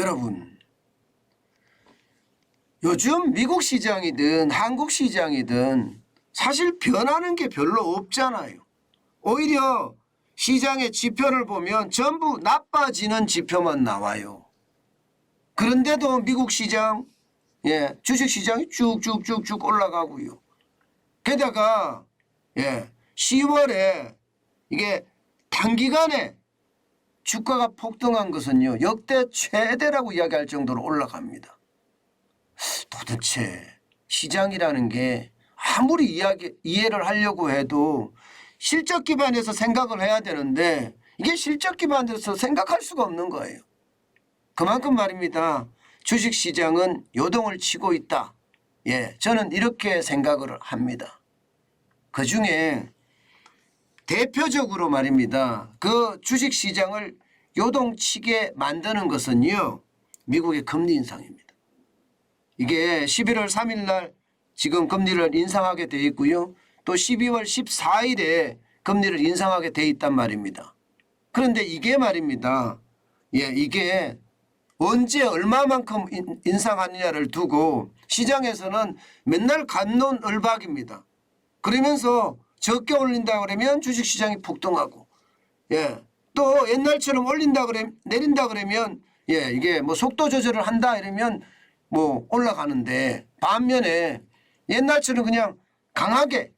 여러분, 요즘 미국 시장이든 한국 시장이든 사실 변하는 게 별로 없잖아요. 오히려 시장의 지표를 보면 전부 나빠지는 지표만 나와요. 그런데도 미국 시장, 예, 주식 시장이 쭉쭉쭉쭉 올라가고요. 게다가, 예, 10월에 이게 단기간에 주가가 폭등한 것은요, 역대 최대라고 이야기할 정도로 올라갑니다. 도대체 시장이라는 게 아무리 이야기, 이해를 하려고 해도 실적 기반에서 생각을 해야 되는데 이게 실적 기반에서 생각할 수가 없는 거예요. 그만큼 말입니다. 주식 시장은 요동을 치고 있다. 예, 저는 이렇게 생각을 합니다. 그 중에 대표적으로 말입니다. 그 주식 시장을 요동치게 만드는 것은요. 미국의 금리 인상입니다. 이게 11월 3일 날 지금 금리를 인상하게 돼 있고요. 또 12월 14일에 금리를 인상하게 돼 있단 말입니다. 그런데 이게 말입니다. 예, 이게 언제 얼마만큼 인- 인상하느냐를 두고 시장에서는 맨날 간론을박입니다. 그러면서 적게 올린다 그러면 주식 시장이 폭등하고 예. 또 옛날처럼 올린다 그래 내린다 그러면 예, 이게 뭐 속도 조절을 한다 이러면 뭐 올라가는데 반면에 옛날처럼 그냥 강하게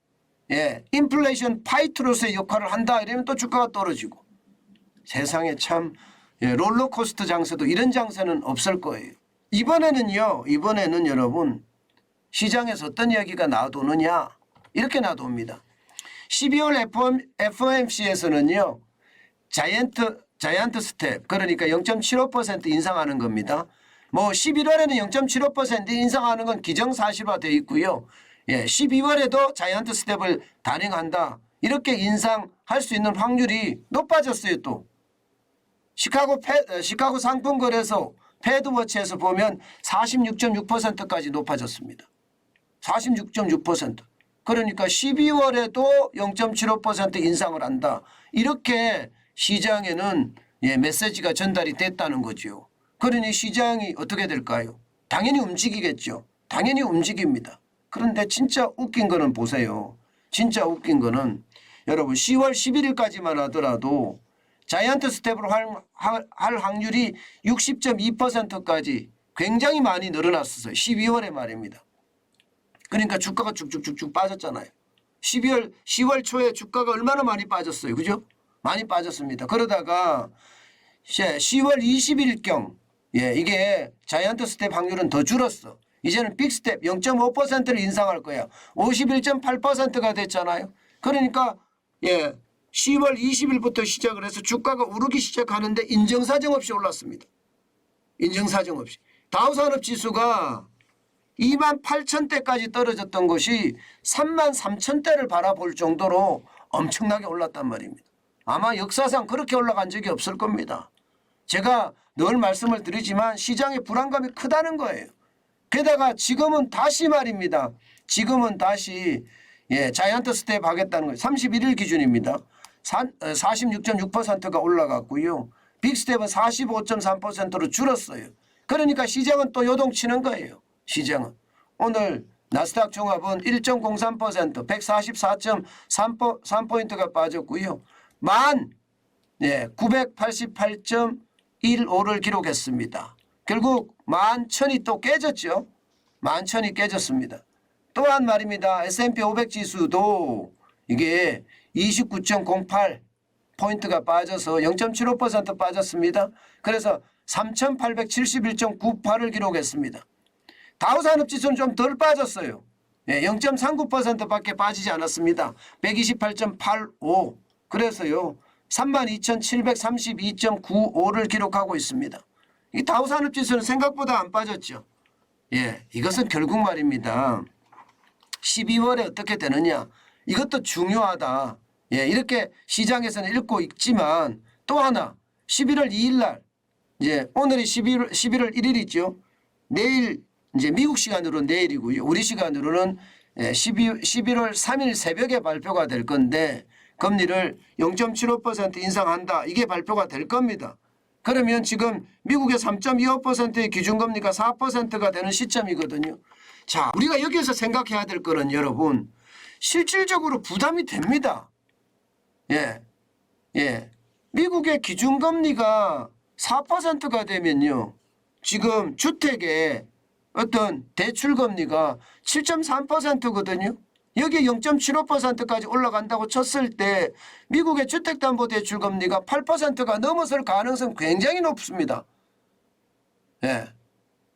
예, 인플레이션 파이트로서의 역할을 한다 이러면 또 주가가 떨어지고 세상에 참 예, 롤러코스터 장세도 이런 장세는 없을 거예요. 이번에는요. 이번에는 여러분 시장에서 어떤 이야기가 나도느냐 이렇게 나옵니다. 12월 FOMC에서는요. 자이언트 자이언트 스텝 그러니까 0.75% 인상하는 겁니다. 뭐 11월에는 0.75% 인상하는 건 기정사실화되어 있고요. 예, 12월에도 자이언트 스텝을 단행한다. 이렇게 인상할 수 있는 확률이 높아졌어요 또. 시카고 패, 어, 시카고 상품 거래소 패드워치에서 보면 46.6%까지 높아졌습니다. 46.6%. 그러니까 12월에도 0.75% 인상을 한다. 이렇게 시장에는 예, 메시지가 전달이 됐다는 거죠. 그러니 시장이 어떻게 될까요? 당연히 움직이겠죠. 당연히 움직입니다. 그런데 진짜 웃긴 거는 보세요. 진짜 웃긴 거는 여러분 10월 11일까지만 하더라도 자이언트 스텝으로 할, 할, 할 확률이 60.2%까지 굉장히 많이 늘어났었어요. 12월에 말입니다. 그러니까 주가가 쭉쭉쭉쭉 빠졌잖아요. 12월 10월 초에 주가가 얼마나 많이 빠졌어요. 그죠? 많이 빠졌습니다. 그러다가 이제 10월 20일경 예, 이게 자이언트 스텝 확률은 더 줄었어. 이제는 빅 스텝 0.5%를 인상할 거야. 51.8%가 됐잖아요. 그러니까 예, 10월 20일부터 시작을 해서 주가가 오르기 시작하는데 인정사정 없이 올랐습니다. 인정사정 없이. 다우산업 지수가 2만 8천 대까지 떨어졌던 것이 3만 3천 대를 바라볼 정도로 엄청나게 올랐단 말입니다. 아마 역사상 그렇게 올라간 적이 없을 겁니다. 제가 늘 말씀을 드리지만 시장의 불안감이 크다는 거예요. 게다가 지금은 다시 말입니다. 지금은 다시 예, 자이언트 스텝 하겠다는 거예요. 31일 기준입니다. 어, 46.6%가 올라갔고요. 빅스텝은 45.3%로 줄었어요. 그러니까 시장은 또 요동치는 거예요. 시장은. 오늘 나스닥 종합은 1.03% 144.3포인트가 빠졌고요. 만 예, 988.15를 기록했습니다. 결국 만 천이 또 깨졌죠. 만 천이 깨졌습니다. 또한 말입니다. S&P 500 지수도 이게 29.08 포인트가 빠져서 0.75% 빠졌습니다. 그래서 3,871.98을 기록했습니다. 다우산업지수는 좀 덜 빠졌어요. 예, 0.39%밖에 빠지지 않았습니다. 128.85. 그래서요. 32,732.95를 기록하고 있습니다. 이 다우산업지수는 생각보다 안 빠졌죠. 예, 이것은 결국 말입니다. 12월에 어떻게 되느냐 이것도 중요하다. 예, 이렇게 시장에서는 읽고 있지만 또 하나 11월 2일 날 이제 오늘이 11월 11월 1일이죠. 내일 이제 미국 시간으로 내일이고요. 우리 시간으로는 12, 11월 3일 새벽에 발표가 될 건데 금리를 0.75% 인상한다. 이게 발표가 될 겁니다. 그러면 지금 미국의 3.25%의 기준금리가 4%가 되는 시점이거든요. 자, 우리가 여기에서 생각해야 될 거는 여러분 실질적으로 부담이 됩니다. 예. 예. 미국의 기준금리가 4%가 되면요. 지금 주택의 어떤 대출 금리가 7.3%거든요. 여기 0.75%까지 올라간다고 쳤을 때 미국의 주택담보대출 금리가 8%가 넘어설 가능성 굉장히 높습니다. 예.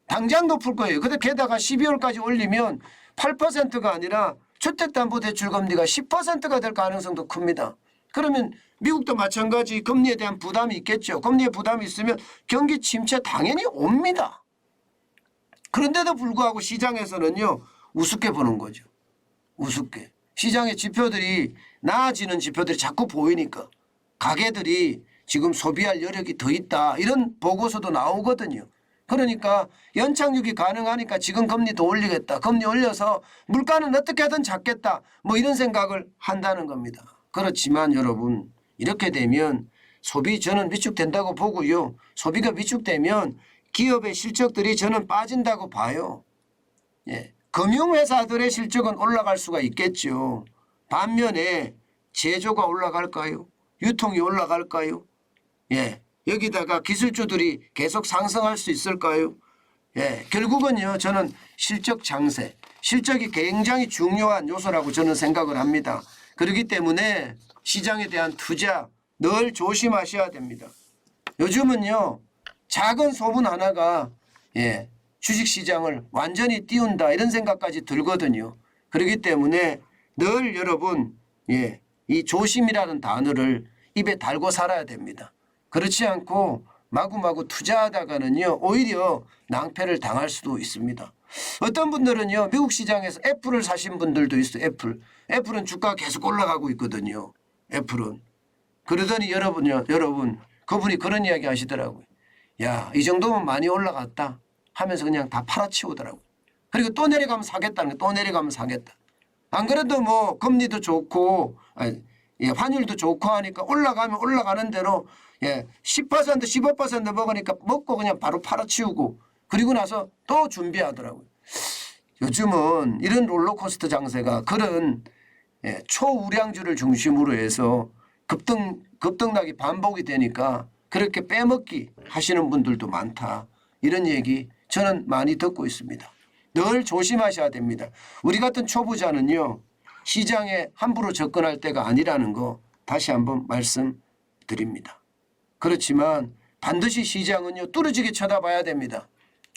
당장 높을 거예요. 근데 게다가 12월까지 올리면 8%가 아니라 주택담보대출 금리가 10%가 될 가능성도 큽니다. 그러면 미국도 마찬가지 금리에 대한 부담이 있겠죠. 금리에 부담이 있으면 경기 침체 당연히 옵니다. 그런데도 불구하고 시장에서는요 우습게 보는 거죠. 우습게 시장의 지표들이 나아지는 지표들이 자꾸 보이니까 가게들이 지금 소비할 여력이 더 있다 이런 보고서도 나오거든요. 그러니까 연착륙이 가능하니까 지금 금리 더 올리겠다. 금리 올려서 물가는 어떻게든 잡겠다. 뭐 이런 생각을 한다는 겁니다. 그렇지만 여러분 이렇게 되면 소비 저는 위축된다고 보고요. 소비가 위축되면 기업의 실적들이 저는 빠진다고 봐요. 예. 금융회사들의 실적은 올라갈 수가 있겠죠. 반면에 제조가 올라갈까요? 유통이 올라갈까요? 예. 여기다가 기술주들이 계속 상승할 수 있을까요? 예. 결국은요, 저는 실적 장세, 실적이 굉장히 중요한 요소라고 저는 생각을 합니다. 그렇기 때문에 시장에 대한 투자 늘 조심하셔야 됩니다. 요즘은요, 작은 소문 하나가 예, 주식 시장을 완전히 띄운다 이런 생각까지 들거든요. 그렇기 때문에 늘 여러분 예, 이 조심이라는 단어를 입에 달고 살아야 됩니다. 그렇지 않고 마구마구 투자하다가는요 오히려 낭패를 당할 수도 있습니다. 어떤 분들은요 미국 시장에서 애플을 사신 분들도 있어요. 애플 애플은 주가 계속 올라가고 있거든요. 애플은 그러더니 여러분요 여러분 그분이 그런 이야기 하시더라고요. 야, 이 정도면 많이 올라갔다 하면서 그냥 다 팔아치우더라고요. 그리고 또 내려가면 사겠다는 거, 또 내려가면 사겠다. 안 그래도 뭐 금리도 좋고 예, 환율도 좋고 하니까 올라가면 올라가는 대로 예, 10% 15% 먹으니까 먹고 그냥 바로 팔아치우고 그리고 나서 또 준비하더라고요. 요즘은 이런 롤러코스터 장세가 그런 예, 초우량주를 중심으로 해서 급등 급등락이 반복이 되니까 그렇게 빼먹기 하시는 분들도 많다. 이런 얘기 저는 많이 듣고 있습니다. 늘 조심하셔야 됩니다. 우리 같은 초보자는요. 시장에 함부로 접근할 때가 아니라는 거 다시 한번 말씀드립니다. 그렇지만 반드시 시장은요. 뚫어지게 쳐다봐야 됩니다.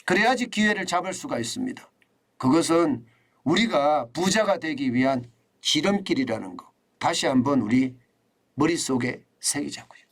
그래야지 기회를 잡을 수가 있습니다. 그것은 우리가 부자가 되기 위한 지름길이라는 거 다시 한번 우리 머릿속에 새기자고요.